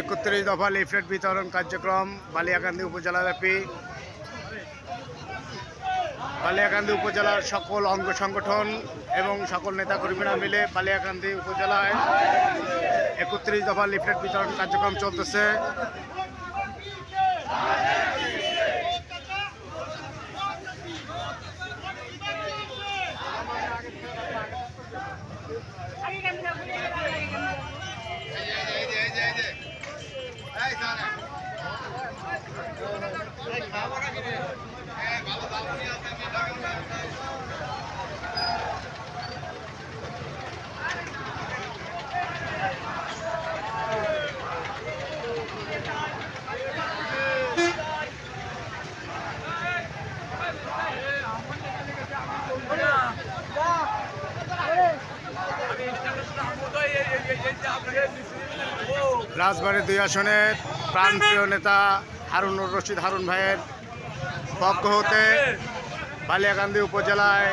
একত্রিশ দফা লিফলেট বিতরণ কার্যক্রম, বালিয়াকান্দি উপজেলাব্যাপী বালিয়াকান্দি উপজেলার সকল অঙ্গ সংগঠন এবং সকল নেতা নেতাকর্মীরা মিলে বালিয়াকান্দি উপজেলায় একত্রিশ দফা লিফলেট বিতরণ কার্যক্রম চলতেছে। রাজবাড়ী দুই আসনের প্রাণপ্রিয় নেতা হারুন রশিদ হারুন ভাইয়ের পক্ষ হতে বালিয়াকান্দি উপজেলায়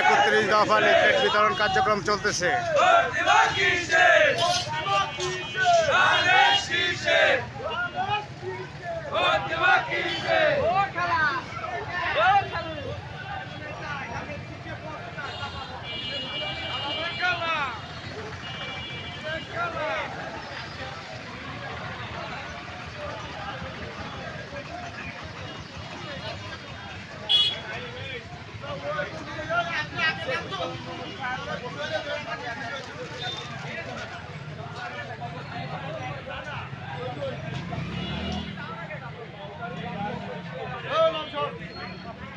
একত্রিশ দফা লিফলেট বিতরণ কার্যক্রম চলতেছে।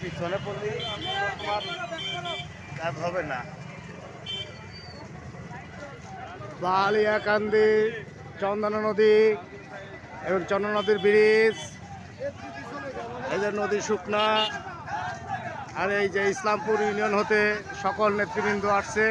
পিছনে হবে না। বালিয়াকান্দি, চন্দনা নদী এবং চন্দনা নদীর ব্রিজ, এই যে নদী শুকনা, আর এই যে ইসলামপুর ইউনিয়ন হতে সকল নেতৃবৃন্দ আসছে।